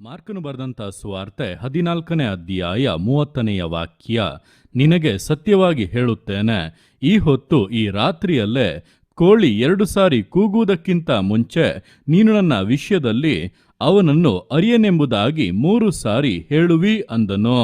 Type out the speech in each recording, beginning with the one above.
ಮಾರ್ಕನು ಬರೆದಂಥ ಸುವಾರ್ತೆ ಹದಿನಾಲ್ಕನೇ ಅಧ್ಯಾಯ ಮೂವತ್ತನೆಯ ವಾಕ್ಯ ನಿನಗೆ ಸತ್ಯವಾಗಿ ಹೇಳುತ್ತೇನೆ, ಈ ಹೊತ್ತು ಈ ರಾತ್ರಿಯಲ್ಲೇ ಕೋಳಿ ಎರಡು ಸಾರಿ ಕೂಗುವುದಕ್ಕಿಂತ ಮುಂಚೆ ನೀನು ನನ್ನ ವಿಷಯದಲ್ಲಿ ಅವನನ್ನು ಅರಿಯನೆಂಬುದಾಗಿ ಮೂರು ಸಾರಿ ಹೇಳುವಿ ಅಂದನು.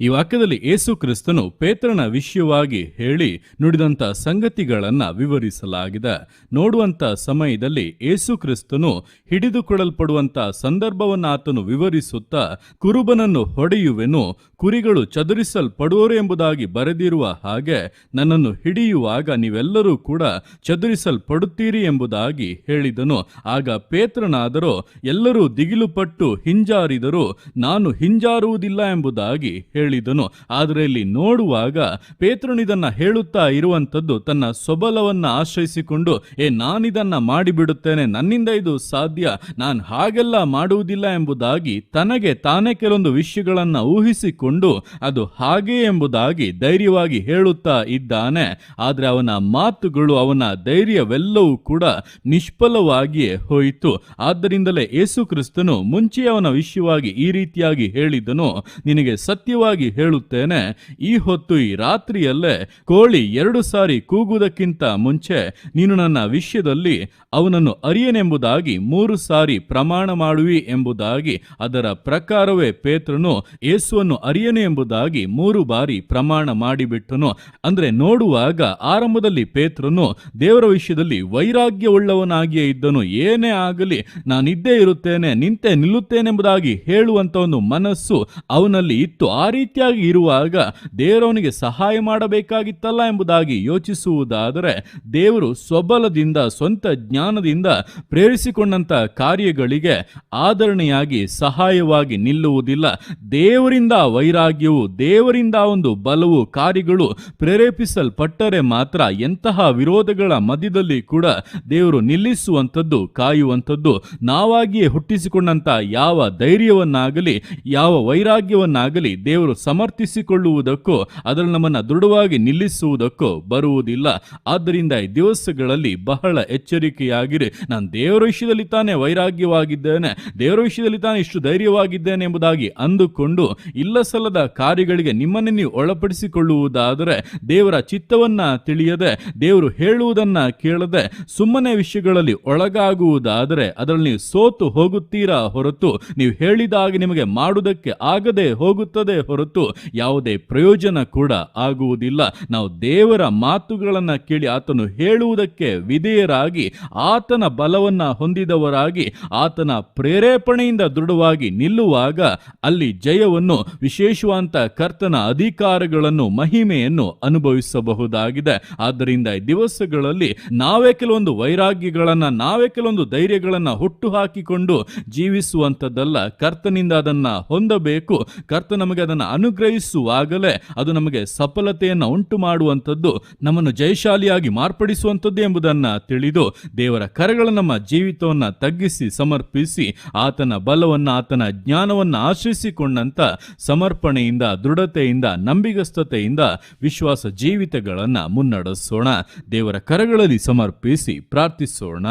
ಈ ವಾಕ್ಯದಲ್ಲಿ ಏಸು ಕ್ರಿಸ್ತನು ಪೇತ್ರನ ವಿಷಯವಾಗಿ ಹೇಳಿ ನುಡಿದಂಥ ಸಂಗತಿಗಳನ್ನ ವಿವರಿಸಲಾಗಿದೆ. ನೋಡುವಂತ ಸಮಯದಲ್ಲಿ ಏಸು ಕ್ರಿಸ್ತನು ಹಿಡಿದುಕೊಳ್ಳಲ್ಪಡುವಂತ ಸಂದರ್ಭವನ್ನು ಆತನು ವಿವರಿಸುತ್ತಾ ಕುರುಬನನ್ನು ಹೊಡೆಯುವೆನು, ಕುರಿಗಳು ಚದುರಿಸಲ್ಪಡುವರು ಎಂಬುದಾಗಿ ಬರೆದಿರುವ ಹಾಗೆ ನನ್ನನ್ನು ಹಿಡಿಯುವಾಗ ನೀವೆಲ್ಲರೂ ಕೂಡ ಚದುರಿಸಲ್ಪಡುತ್ತೀರಿ ಎಂಬುದಾಗಿ ಹೇಳಿದನು. ಆಗ ಪೇತ್ರನಾದರೂ, ಎಲ್ಲರೂ ದಿಗಿಲುಪಟ್ಟು ಹಿಂಜಾರಿದರು ನಾನು ಹಿಂಜಾರುವುದಿಲ್ಲ ಎಂಬುದಾಗಿ ಹೇಳಿದನು. ಆದರೆ ಇಲ್ಲಿ ನೋಡುವಾಗ ಪೇತ್ರನಿದನ್ನ ಹೇಳುತ್ತಾ ಇರುವಂಥದ್ದು ತನ್ನ ಸೊಬಲವನ್ನು ಆಶ್ರಯಿಸಿಕೊಂಡು, ಏ, ನಾನಿದನ್ನು ಮಾಡಿಬಿಡುತ್ತೇನೆ, ನನ್ನಿಂದ ಇದು ಸಾಧ್ಯ, ನಾನು ಹಾಗೆಲ್ಲ ಮಾಡುವುದಿಲ್ಲ ಎಂಬುದಾಗಿ ತನಗೆ ತಾನೇ ಕೆಲವೊಂದು ವಿಷಯಗಳನ್ನು ಊಹಿಸಿಕೊಂಡು ಅದು ಹಾಗೆ ಎಂಬುದಾಗಿ ಧೈರ್ಯವಾಗಿ ಹೇಳುತ್ತಾ ಇದ್ದಾನೆ. ಆದರೆ ಅವನ ಮಾತುಗಳು, ಅವನ ಧೈರ್ಯವೆಲ್ಲವೂ ಕೂಡ ನಿಷ್ಫಲವಾಗಿಯೇ ಹೋಯಿತು. ಆದ್ದರಿಂದಲೇ ಯೇಸು ಕ್ರಿಸ್ತನು ಮುಂಚೆ ಅವನ ವಿಷಯವಾಗಿ ಈ ರೀತಿಯಾಗಿ ಹೇಳಿದನು. ನಿನಗೆ ಸತ್ಯವಾಗಿ ಹೇಳುತ್ತೇನೆ, ಈ ಹೊತ್ತು ಈ ರಾತ್ರಿಯಲ್ಲೇ ಕೋಳಿ ಎರಡು ಸಾರಿ ಕೂಗುವುದಕ್ಕಿಂತ ಮುಂಚೆ ನೀನು ನನ್ನ ವಿಷಯದಲ್ಲಿ ಅವನನ್ನು ಅರಿಯನೆಂಬುದಾಗಿ ಮೂರು ಸಾರಿ ಪ್ರಮಾಣ ಮಾಡುವಿ ಎಂಬುದಾಗಿ, ಅದರ ಪ್ರಕಾರವೇ ಪೇತ್ರನು ಯೇಸುವನ್ನು ಅರಿಯನು ಎಂಬುದಾಗಿ ಮೂರು ಬಾರಿ ಪ್ರಮಾಣ ಮಾಡಿಬಿಟ್ಟನು. ಅಂದ್ರೆ ನೋಡುವಾಗ ಆರಂಭದಲ್ಲಿ ಪೇತ್ರನು ದೇವರ ವಿಷಯದಲ್ಲಿ ವೈರಾಗ್ಯವುಳ್ಳವನಾಗಿಯೇ ಇದ್ದನು. ಏನೇ ಆಗಲಿ, ನಾನಿದ್ದೇ ಇರುತ್ತೇನೆ, ನಿಂತೆ ನಿಲ್ಲುತ್ತೇನೆಂಬುದಾಗಿ ಹೇಳುವಂತ ಒಂದು ಮನಸ್ಸು ಅವನಲ್ಲಿ ಇತ್ತು. ಆ ರೀತಿಯಾಗಿ ಇರುವಾಗ ದೇವರವನಿಗೆ ಸಹಾಯ ಮಾಡಬೇಕಾಗಿತ್ತಲ್ಲ ಎಂಬುದಾಗಿ ಯೋಚಿಸುವುದಾದರೆ ದೇವರು ಸ್ವಬಲದಿಂದ, ಸ್ವಂತ ಜ್ಞಾನದಿಂದ ಪ್ರೇರಿಸಿಕೊಂಡಂತ ಕಾರ್ಯಗಳಿಗೆ ಆದರಣೆಯಾಗಿ ಸಹಾಯವಾಗಿ ನಿಲ್ಲುವುದಿಲ್ಲ. ದೇವರಿಂದ ವೈರಾಗ್ಯವು, ದೇವರಿಂದ ಒಂದು ಬಲವು ಕಾರ್ಯಗಳು ಪ್ರೇರೇಪಿಸಲ್ಪಟ್ಟರೆ ಮಾತ್ರ ಎಂತಹ ವಿರೋಧಗಳ ಮಧ್ಯದಲ್ಲಿ ಕೂಡ ದೇವರು ನಿಲ್ಲಿಸುವಂಥದ್ದು, ಕಾಯುವಂಥದ್ದು, ನಾವಾಗಿಯೇ ಹುಟ್ಟಿಸಿಕೊಂಡಂತ ಯಾವ ಧೈರ್ಯವನ್ನಾಗಲಿ, ಯಾವ ವೈರಾಗ್ಯವನ್ನಾಗಲಿ ದೇವರು ಸಮರ್ಥಿಸಿಕೊಳ್ಳುವುದಕ್ಕೋ ಅದರ ನಮ್ಮನ್ನು ದೃಢವಾಗಿ ನಿಲ್ಲಿಸುವುದಕ್ಕೂ ಬರುವುದಿಲ್ಲ. ಆದ್ದರಿಂದ ಈ ದಿವಸಗಳಲ್ಲಿ ಬಹಳ ಎಚ್ಚರಿಕೆಯಾಗಿರಿ. ನಾನು ದೇವರ ವಿಷಯದಲ್ಲಿ ತಾನೇ ವೈರಾಗ್ಯವಾಗಿದ್ದೇನೆ, ದೇವರ ವಿಷಯದಲ್ಲಿ ತಾನೇ ಇಷ್ಟು ಧೈರ್ಯವಾಗಿದ್ದೇನೆ ಎಂಬುದಾಗಿ ಅಂದುಕೊಂಡು ಇಲ್ಲ ಸಲ್ಲದ ಕಾರ್ಯಗಳಿಗೆ ನಿಮ್ಮನ್ನೇ ನೀವು ಒಳಪಡಿಸಿಕೊಳ್ಳುವುದಾದರೆ, ದೇವರ ಚಿತ್ತವನ್ನ ತಿಳಿಯದೆ, ದೇವರು ಹೇಳುವುದನ್ನ ಕೇಳದೆ, ಸುಮ್ಮನೆ ವಿಷಯಗಳಲ್ಲಿ ಒಳಗಾಗುವುದಾದರೆ, ಅದರಲ್ಲಿ ನೀವು ಸೋತು ಹೋಗುತ್ತೀರಾ ಹೊರತು, ನೀವು ಹೇಳಿದಾಗ ನಿಮಗೆ ಮಾಡುವುದಕ್ಕೆ ಆಗದೆ ಹೋಗುತ್ತದೆ ಹೊರತು ಯಾವುದೇ ಪ್ರಯೋಜನ ಕೂಡ ಆಗುವುದಿಲ್ಲ. ನಾವು ದೇವರ ಮಾತುಗಳನ್ನ ಕೇಳಿ ಆತನು ಹೇಳುವುದಕ್ಕೆ ವಿಧೇಯರಾಗಿ, ಆತನ ಬಲವನ್ನ ಹೊಂದಿದವರಾಗಿ, ಆತನ ಪ್ರೇರೇಪಣೆಯಿಂದ ದೃಢವಾಗಿ ನಿಲ್ಲುವಾಗ ಅಲ್ಲಿ ಜಯವನ್ನು, ವಿಶೇಷವಾಂತ ಕರ್ತನ ಅಧಿಕಾರಗಳನ್ನು, ಮಹಿಮೆಯನ್ನು ಅನುಭವಿಸಬಹುದಾಗಿದೆ. ಆದ್ದರಿಂದ ಈ ದಿವಸಗಳಲ್ಲಿ ನಾವೇ ಕೆಲವೊಂದು ವೈರಾಗ್ಯಗಳನ್ನ, ನಾವೇ ಕೆಲವೊಂದು ಧೈರ್ಯಗಳನ್ನ ಹುಟ್ಟು ಹಾಕಿಕೊಂಡು ಜೀವಿಸುವಂಥದ್ದಲ್ಲ. ಕರ್ತನಿಂದ ಅದನ್ನ ಹೊಂದಬೇಕು. ಕರ್ತ ನಮಗೆ ಅದನ್ನು ಅನುಗ್ರಹಿಸುವಾಗಲೇ ಅದು ನಮಗೆ ಸಫಲತೆಯನ್ನು ಉಂಟು ಮಾಡುವಂಥದ್ದು ನಮ್ಮನ್ನು ಜಯಶಾಲಿಯಾಗಿ ಮಾರ್ಪಡಿಸುವಂಥದ್ದು ಎಂಬುದನ್ನು ತಿಳಿದು ದೇವರ ಕರೆಗಳ ನಮ್ಮ ಜೀವಿತವನ್ನು ತಗ್ಗಿಸಿ ಸಮರ್ಪಿಸಿ ಆತನ ಬಲವನ್ನು, ಆತನ ಜ್ಞಾನವನ್ನು ಆಶ್ರಯಿಸಿಕೊಂಡಂಥ ಸಮರ್ಪಣೆಯಿಂದ, ದೃಢತೆಯಿಂದ, ನಂಬಿಗಸ್ತತೆಯಿಂದ ವಿಶ್ವಾಸ ಜೀವಿತಗಳನ್ನು ಮುನ್ನಡೆಸೋಣ. ದೇವರ ಕರಗಳಲ್ಲಿ ಸಮರ್ಪಿಸಿ ಪ್ರಾರ್ಥಿಸೋಣ.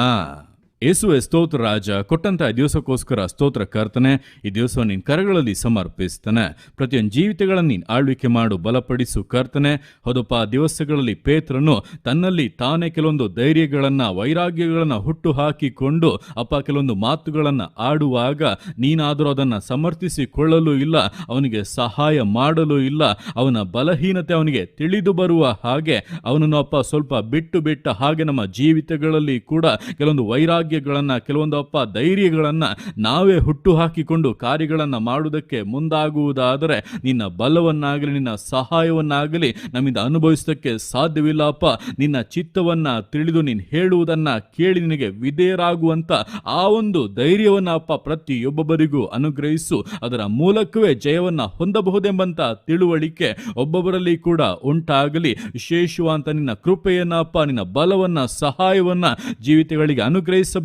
ಯೇಸುವೆ ಸ್ತೋತ್ರ ರಾಜ ಕೊಟ್ಟಂತಹ ದಿವಸಕ್ಕೋಸ್ಕರ ಸ್ತೋತ್ರ ಕರ್ತನೆ, ಈ ದಿವಸ ನಿನ್ನ ಕರಗಳಲ್ಲಿ ಸಮರ್ಪಿಸ್ತಾನೆ. ಪ್ರತಿಯೊಂದು ಜೀವಿತಗಳನ್ನು ನೀನು ಆಳ್ವಿಕೆ ಮಾಡು, ಬಲಪಡಿಸು ಕರ್ತನೆ. ಹೌದಪ್ಪ ದಿವಸಗಳಲ್ಲಿ ಪೇತ್ರನು ತನ್ನಲ್ಲಿ ತಾನೇ ಕೆಲವೊಂದು ಧೈರ್ಯಗಳನ್ನು, ವೈರಾಗ್ಯಗಳನ್ನು ಹುಟ್ಟು ಹಾಕಿಕೊಂಡು ಅಪ್ಪ, ಕೆಲವೊಂದು ಮಾತುಗಳನ್ನು ಆಡುವಾಗ ನೀನಾದರೂ ಅದನ್ನು ಸಮರ್ಥಿಸಿಕೊಳ್ಳಲು ಇಲ್ಲ, ಅವನಿಗೆ ಸಹಾಯ ಮಾಡಲು ಇಲ್ಲ, ಅವನ ಬಲಹೀನತೆ ಅವನಿಗೆ ತಿಳಿದು ಬರುವ ಹಾಗೆ, ಅವನನ್ನು ಅಪ್ಪ ಸ್ವಲ್ಪ ಬಿಟ್ಟು ಬಿಟ್ಟ ಹಾಗೆ ನಮ್ಮ ಜೀವಿತಗಳಲ್ಲಿ ಕೂಡ ಕೆಲವೊಂದು ವೈರಾಗ್ಯಗಳನ್ನು ಕೆಲವೊಂದು ಅಪ್ಪ ಧೈರ್ಯಗಳನ್ನು ನಾವೇ ಹುಟ್ಟು ಹಾಕಿಕೊಂಡು ಕಾರ್ಯಗಳನ್ನು ಮಾಡುವುದಕ್ಕೆ ಮುಂದಾಗುವುದಾದರೆ ನಿನ್ನ ಬಲವನ್ನಾಗಲಿ, ನಿನ್ನ ಸಹಾಯವನ್ನಾಗಲಿ ನಮ್ಮಿಂದ ಅನುಭವಿಸೋದಕ್ಕೆ ಸಾಧ್ಯವಿಲ್ಲ ಅಪ್ಪ ನಿನ್ನ ಚಿತ್ತವನ್ನ ತಿಳಿದು ನೀನು ಹೇಳುವುದನ್ನ ಕೇಳಿ ನಿನಗೆ ವಿಧೇಯರಾಗುವಂಥ ಆ ಒಂದು ಧೈರ್ಯವನ್ನು ಅಪ್ಪ ಪ್ರತಿಯೊಬ್ಬೊಬ್ಬರಿಗೂ ಅನುಗ್ರಹಿಸು. ಅದರ ಮೂಲಕವೇ ಜಯವನ್ನ ಹೊಂದಬಹುದೆಂಬಂಥ ತಿಳುವಳಿಕೆ ಒಬ್ಬೊಬ್ಬರಲ್ಲಿ ಕೂಡ ಉಂಟಾಗಲಿ. ವಿಶೇಷವಾದಂಥ ನಿನ್ನ ಕೃಪೆಯನ್ನು ಅಪ್ಪ ನಿನ್ನ ಬಲವನ್ನ, ಸಹಾಯವನ್ನ ಜೀವಿತಗಳಿಗೆ ಅನುಗ್ರಹಿಸ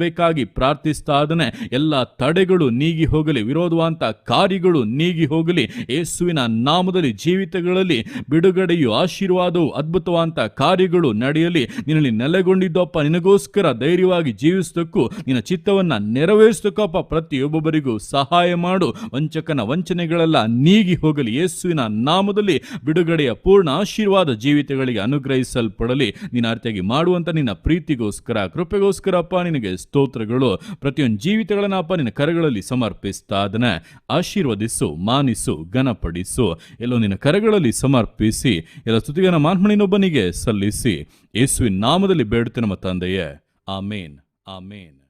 ಪ್ರಾರ್ಥಿಸ್ತಾ ಇದ್ದಾನೆ ಎಲ್ಲ ತಡೆಗಳು ನೀಗಿ ಹೋಗಲಿ, ವಿರೋಧವಂತ ಕಾರ್ಯಗಳು ನೀಗಿ ಹೋಗಲಿ, ಯೇಸುವಿನ ನಾಮದಲ್ಲಿ ಜೀವಿತಗಳಲ್ಲಿ ಬಿಡುಗಡೆಯು, ಆಶೀರ್ವಾದವು, ಅದ್ಭುತವಂತ ಕಾರ್ಯಗಳು ನಡೆಯಲಿ. ನಿನ್ನಲ್ಲಿ ನೆಲೆಗೊಂಡಿದ್ದಪ್ಪ, ನಿನಗೋಸ್ಕರ ಧೈರ್ಯವಾಗಿ ಜೀವಿಸ್ತಕ್ಕೂ, ನಿನ್ನ ಚಿತ್ತವನ್ನ ನೆರವೇರಿಸ್ತಕ್ಕಪ್ಪ ಪ್ರತಿಯೊಬ್ಬೊಬ್ಬರಿಗೂ ಸಹಾಯ ಮಾಡು. ವಂಚಕನ ವಂಚನೆಗಳೆಲ್ಲ ನೀಗಿ ಹೋಗಲಿ, ಯೇಸುವಿನ ನಾಮದಲ್ಲಿ ಬಿಡುಗಡೆಯ ಪೂರ್ಣ ಆಶೀರ್ವಾದ ಜೀವಿತಗಳಿಗೆ ಅನುಗ್ರಹಿಸಲ್ಪಡಲಿ. ನಿನ್ನ ಅರ್ಥಿಯಾಗಿ ಮಾಡುವಂಥ ನಿನ್ನ ಪ್ರೀತಿಗೋಸ್ಕರ ಕೃಪೆಗೋಸ್ಕರಪ್ಪ ನಿನಗೆ ಸ್ತೋತ್ರಗಳು. ಪ್ರತಿಯೊಂದು ಜೀವಿತಗಳನ್ನ ಅಪ್ಪ, ನಿನ್ನ ಕರಗಳಲ್ಲಿ ಸಮರ್ಪಿಸ್ತಾ ಅದನ್ನ ಆಶೀರ್ವದಿಸು, ಮಾನಿಸು, ಘನಪಡಿಸು. ಎಲ್ಲೋ ನಿನ್ನ ಕರಗಳಲ್ಲಿ ಸಮರ್ಪಿಸಿ, ಎಲ್ಲ ಸ್ತುತಿಗನ ಮಾನ್ಮಣಿನೊಬ್ಬನಿಗೆ ಸಲ್ಲಿಸಿ. ಯೇಸುವಿನ ನಾಮದಲ್ಲಿ ಬೇಡುತ್ತೆ ನಮ್ಮ ತಂದೆಯೇ. ಆಮೇನ್ ಆಮೇನ್.